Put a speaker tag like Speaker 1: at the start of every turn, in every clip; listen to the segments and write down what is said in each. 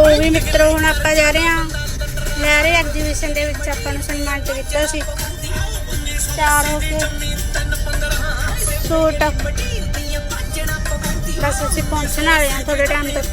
Speaker 1: ਲੋ ਵੀ ਮਿੱਤਰੋ, ਹੁਣ ਆਪਾਂ ਜਾ ਰਹੇ ਹਾਂ। ਲਹਿਰੇ ਐਗਜੀਬਿਸ਼ਨ ਦੇ ਵਿੱਚ, ਆਪਾਂ ਨੂੰ ਸਨਮਾਨਿਤ ਕੀਤਾ ਸੀ। ਤਿਆਰ ਹੋ ਕੇ। ਸੂਟ। ਬਸ ਅਸੀਂ ਪਹੁੰਚਣ ਵਾਲੇ ਹਾਂ ਥੋੜੇ ਟਾਈਮ ਤੱਕ।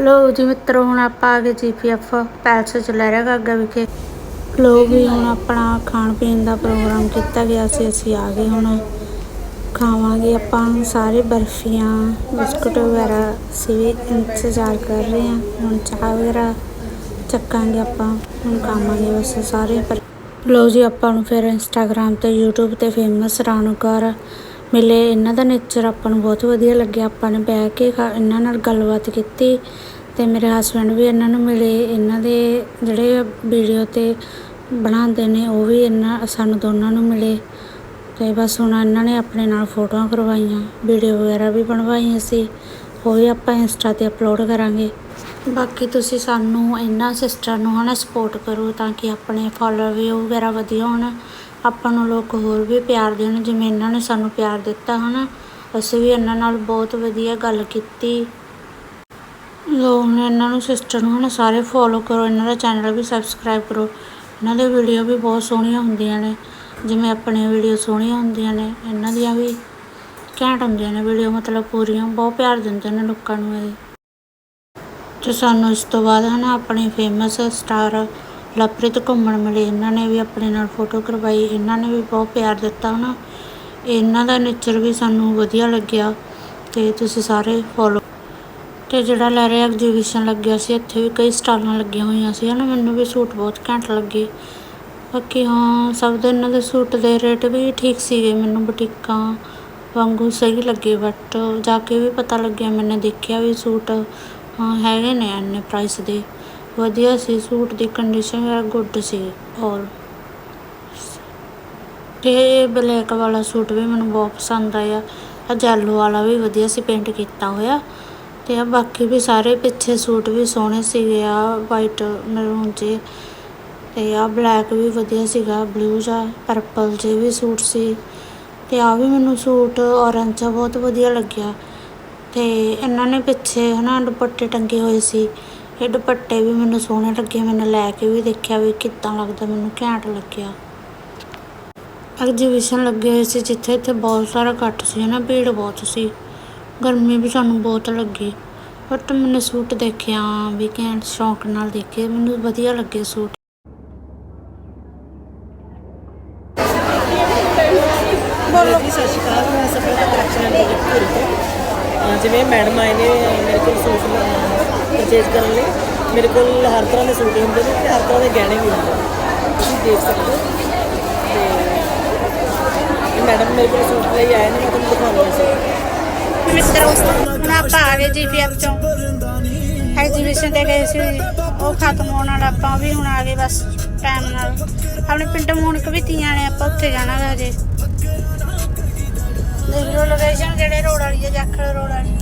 Speaker 1: ਲੋ ਜੀ ਮਿੱਤਰੋ, ਹੁਣ ਆਪਾਂ ਆ ਗਏ ਜੀਪੀਐਫ ਪੈਲਸ ਚ ਲਹਿਰਾ ਗਾਗਾ ਵਿਖੇ। ਲੋ ਵੀ ਹੁਣ ਆਪਣਾ ਖਾਣ ਪੀਣ ਦਾ ਪ੍ਰੋਗਰਾਮ ਕੀਤਾ ਗਿਆ ਸੀ, ਅਸੀਂ ਆ ਗਏ ਹੁਣ। ਖਾਵਾਂਗੇ ਆਪਾਂ ਸਾਰੇ ਬਰਫੀਆਂ, ਬਿਸਕੁਟ ਵਗੈਰਾ, ਅਸੀਂ ਵੀ ਇੰਤਜ਼ਾਰ ਕਰ ਰਹੇ ਹਾਂ। ਹੁਣ ਚਾਹ ਵਗੈਰਾ ਚੱਕਾਂਗੇ ਆਪਾਂ, ਹੁਣ ਖਾਵਾਂਗੇ ਬਸ ਸਾਰੇ। ਪਰ ਲੋ ਜੀ ਆਪਾਂ ਨੂੰ ਫਿਰ ਇੰਸਟਾਗ੍ਰam ਤੇ YouTube ਤੇ ਫੇਮਸ ਰਾਣੂ ਕੌਰ ਮਿਲੇ, ਇਹਨਾਂ ਦਾ ਨੇਚਰ ਆਪਾਂ ਨੂੰ ਬਹੁਤ ਵਧੀਆ ਲੱਗਿਆ। ਆਪਾਂ ਨੇ ਬਹਿ ਕੇ ਖਾ- ਇਹਨਾਂ ਨਾਲ ਗੱਲਬਾਤ ਕੀਤੀ ਤੇ ਮੇਰੇ ਹਸਬੰਡ ਵੀ ਇਹਨਾਂ ਨੂੰ ਮਿਲੇ। ਇਹਨਾਂ ਦੇ ਜਿਹੜੇ ਵੀਡੀਓ ਤੇ ਬਣਾਉਂਦੇ ਨੇ, ਉਹ ਵੀ ਇਹਨਾਂ, ਸਾਨੂੰ ਦੋਨਾਂ ਨੂੰ ਮਿਲੇ। ਤੇ ਬਸ ਹੁਣ ਇਹਨਾਂ ਨੇ ਆਪਣੇ ਨਾਲ ਫੋਟੋਆਂ ਕਰਵਾਈਆਂ ਵੀਡੀਓ ਵਗੈਰਾ ਵੀ ਬਣਵਾਈਆਂ ਸੀ। ਉਹ ਵੀ ਆਪਾਂ ਇੰਸਟਾ ਤੇ ਅਪਲੋਡ ਕਰਾਂਗੇ। ਬਾਕੀ ਤੁਸੀਂ ਸਾਨੂੰ ਇਹਨਾਂ ਸਿਸਟਰ ਨੂੰ ਹਨਾ ਸਪੋਰਟ ਕਰੋ ਤਾਂ ਕਿ ਆਪਣੇ ਫਾਲੋਅਰ ਵੀ ਵਗੈਰਾ ਵਧੀਆ ਹੋਣ। ਆਪਾਂ ਨੂੰ ਲੋਕ ਹੋਰ ਵੀ ਪਿਆਰ ਦੇਣ, ਜਿਵੇਂ ਇਹਨਾਂ ਨੇ ਸਾਨੂੰ ਪਿਆਰ ਦਿੱਤਾ, ਹਨਾ? ਅਸੀਂ ਵੀ ਇਹਨਾਂ ਨਾਲ ਬਹੁਤ ਵਧੀਆ ਗੱਲ ਕੀਤੀ। ਲੋਕ ਨੇ ਇਹਨਾਂ ਨੂੰ ਸਿਸਟਰ ਨੂੰ, ਹਨਾ, ਸਾਰੇ ਫੋਲੋ ਕਰੋ, ਇਹਨਾਂ ਦਾ ਚੈਨਲ ਵੀ ਸਬਸਕ੍ਰਾਈਬ ਕਰੋ। ਇਹਨਾਂ ਦੇ ਵੀਡੀਓ ਵੀ ਬਹੁਤ ਸੋਹਣੀਆਂ ਹੁੰਦੀਆਂ ਨੇ। ਜਿਵੇਂ ਆਪਣੀਆਂ ਵੀਡੀਓ ਸੋਹਣੀਆਂ ਹੁੰਦੀਆਂ ਨੇ, ਇਹਨਾਂ ਦੀਆਂ ਵੀ ਘੈਂਟ ਹੁੰਦੀਆਂ ਨੇ ਵੀਡੀਓ ਮਤਲਬ ਪੂਰੀਆਂ, ਬਹੁਤ ਪਿਆਰ ਦਿੰਦੇ ਨੇ ਲੋਕਾਂ ਨੂੰ ਇਹ। ਤੇ ਸਾਨੂੰ ਇਸ ਤੋਂ ਬਾਅਦ, ਹਨਾ, ਆਪਣੇ ਫੇਮਸ ਸਟਾਰ ਲਵਪ੍ਰੀਤ ਘੁੰਮਣ ਮਿਲੇ। ਇਹਨਾਂ ਨੇ ਵੀ ਆਪਣੇ ਨਾਲ ਫੋਟੋ ਕਰਵਾਈ। ਇਹਨਾਂ ਨੇ ਵੀ ਬਹੁਤ ਪਿਆਰ ਦਿੱਤਾ, ਹਨਾ? ਇਹਨਾਂ ਦਾ ਨੇਚਰ ਵੀ ਸਾਨੂੰ ਵਧੀਆ ਲੱਗਿਆ ਤੇ ਤੁਸੀਂ ਸਾਰੇ ਫੋਲੋ ਤੇ ਜਿਹੜਾ ਲਹਿਰੇ ਐਗਜੀਬਿਸ਼ਨ ਲੱਗਿਆ ਸੀ, ਇੱਥੇ ਵੀ ਕਈ ਸਟਾਲਾਂ ਲੱਗੀਆਂ ਹੋਈਆਂ ਸੀ, ਹਨਾ? ਮੈਨੂੰ ਵੀ ਸੂਟ ਬਹੁਤ ਘੈਂਟ ਲੱਗੇ। ਬਾਕੀ ਹਾਂ, ਸਭ ਦੇ ਇਹਨਾਂ ਦੇ ਸੂਟ ਦੇ ਰੇਟ ਵੀ ਠੀਕ ਸੀਗੇ ਮੈਨੂੰ, ਬੁਟੀਕਾਂ ਵਾਂਗੂ ਸਹੀ ਲੱਗੇ ਬਟ ਜਾ ਕੇ ਵੀ ਪਤਾ ਲੱਗਿਆ, ਮੈਨੇ ਦੇਖਿਆ ਵੀ ਸੂਟ, ਹਾਂ, ਹੈਗੇ ਨੇ ਇੰਨੇ ਪ੍ਰਾਈਸ ਦੇ। ਵਧੀਆ ਸੀ, ਸੂਟ ਦੀ ਕੰਡੀਸ਼ਨ ਵਗੈਰਾ ਗੁੱਡ ਸੀ ਔਰ ਇਹ ਬਲੈਕ ਵਾਲਾ ਸੂਟ ਵੀ ਮੈਨੂੰ ਬਹੁਤ ਪਸੰਦ ਆਇਆ। ਆ ਜੈਲੋ ਵਾਲਾ ਵੀ ਵਧੀਆ ਸੀ ਪੇਂਟ ਕੀਤਾ ਹੋਇਆ। ਤੇ ਆ ਬਾਕੀ ਵੀ ਸਾਰੇ ਪਿੱਛੇ ਸੂਟ ਵੀ ਸੋਹਣੇ ਸੀਗੇ ਆ ਵਾਈਟ ਮਰੂਨ ਜੇ ਤੇ ਆ ਬਲੈਕ ਵੀ ਵਧੀਆ ਸੀਗਾ ਬਲੂ ਜਾਂ ਪਰਪਲ ਜੇ ਵੀ ਸੂਟ ਸੀ। ਤੇ ਆ ਵੀ ਮੈਨੂੰ ਸੂਟ ਔਰੰਜ ਜਿਹਾ ਬਹੁਤ ਵਧੀਆ ਲੱਗਿਆ। ਤੇ ਇਹਨਾਂ ਨੇ ਪਿੱਛੇ ਹਨਾ ਦੁਪੱਟੇ ਟੰਗੇ ਹੋਏ ਸੀ। ਇਹ ਦੁਪੱਟੇ ਵੀ ਮੈਨੂੰ ਸੋਹਣੇ ਲੱਗੇ, ਮੈਨੂੰ ਲੈ ਕੇ ਵੀ ਦੇਖਿਆ ਵੀ ਕਿੱਦਾਂ ਲੱਗਦਾ, ਮੈਨੂੰ ਘੈਂਟ ਲੱਗਿਆ। ਐਗਜੀਬਿਸ਼ਨ ਲੱਗੇ ਹੋਏ ਸੀ ਜਿੱਥੇ ਇੱਥੇ ਬਹੁਤ ਸਾਰਾ ਇਕੱਠ ਸੀ, ਹਨਾ, ਭੀੜ ਬਹੁਤ ਸੀ। ਗਰਮੀ ਵੀ ਸਾਨੂੰ ਬਹੁਤ ਲੱਗੀ। ਬਟ ਮੈਨੇ ਸੂਟ ਦੇਖਿਆ, ਵੀ ਘੈਂਟ ਸ਼ੌਂਕ ਨਾਲ ਦੇਖੇ, ਮੈਨੂੰ ਵਧੀਆ ਲੱਗੇ ਸੂਟ।
Speaker 2: ਬੋਲੋ ਜੀ, ਸਤਿ ਸ਼੍ਰੀ ਅਕਾਲ। ਮੈਂ ਸਫਲਤਾ ਕਲੈਕਸ਼ਨ ਐਂਡ ਜਿਵੇਂ ਮੈਡਮ ਆਏ ਨੇ, ਮੇਰੇ ਕੋਲ ਸੂਟ ਪਰਚੇਜ਼ ਕਰਨ ਲਈ ਮੇਰੇ ਕੋਲ ਹਰ ਤਰ੍ਹਾਂ ਦੇ ਸੂਟ ਹੁੰਦੇ ਨੇ ਤੇ ਹਰ ਤਰ੍ਹਾਂ ਦੇ ਗਹਿਣੇ ਵੀ ਹੁੰਦੇ ਨੇ। ਤੁਸੀਂ ਦੇਖ ਸਕਦੇ ਹੋ। ਤੇ ਮੈਡਮ ਮੇਰੇ ਕੋਲ ਸੂਟ ਲਈ ਆਏ ਨੇ, ਮੈਂ ਤੁਹਾਨੂੰ ਦਿਖਾਉਣਾ ਸੀ
Speaker 1: ਮਿੱਤਰੋ ਆਪਾਂ ਆ ਗਏ ਜੀਪੀਐਫ ਚੋਂ। ਐਗਜੀਬਿਸ਼ਨ ਤੇ ਗਏ ਸੀ। ਉਹ ਖਤਮ ਹੋਣ ਵਾਲਾ ਆਪਾਂ ਵੀ ਹੁਣ ਆ ਗਏ ਬਸ ਟਾਈਮ ਨਾਲ। ਆਪਣੇ ਪਿੰਡ ਮੂਣਕ ਵੀ ਤੀਆਂ ਨੇ, ਆਪਾਂ ਉੱਥੇ ਜਾਣਾ ਵਾ ਹਜੇ ਦੇਖ ਲਓ ਲੋਕੇਸ਼ਨ ਜਿਹੜੇ ਰੋਡ ਵਾਲੀ ਹੈ ਜਾਖਲ ਰੋਡ ਵਾਲੀ।